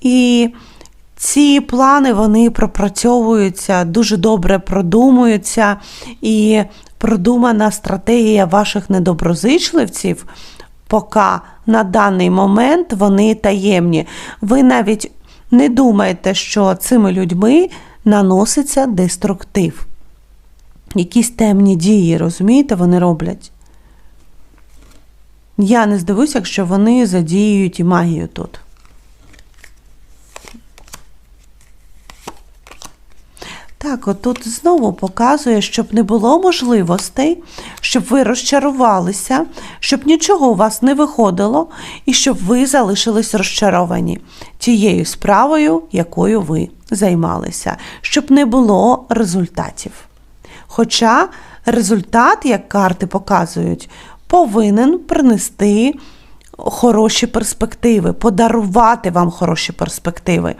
І ці плани вони пропрацьовуються, дуже добре продумуються, і продумана стратегія ваших недоброзичливців, поки на даний момент вони таємні. Ви навіть не думаєте, що цими людьми наноситься деструктив. Якісь темні дії, розумієте, вони роблять. Я не здивуюся, якщо вони задіюють і магію тут. Так, от тут знову показує, щоб не було можливостей, щоб ви розчарувалися, щоб нічого у вас не виходило, і щоб ви залишились розчаровані тією справою, якою ви займалися, щоб не було результатів. Хоча результат, як карти показують, повинен принести хороші перспективи, подарувати вам хороші перспективи.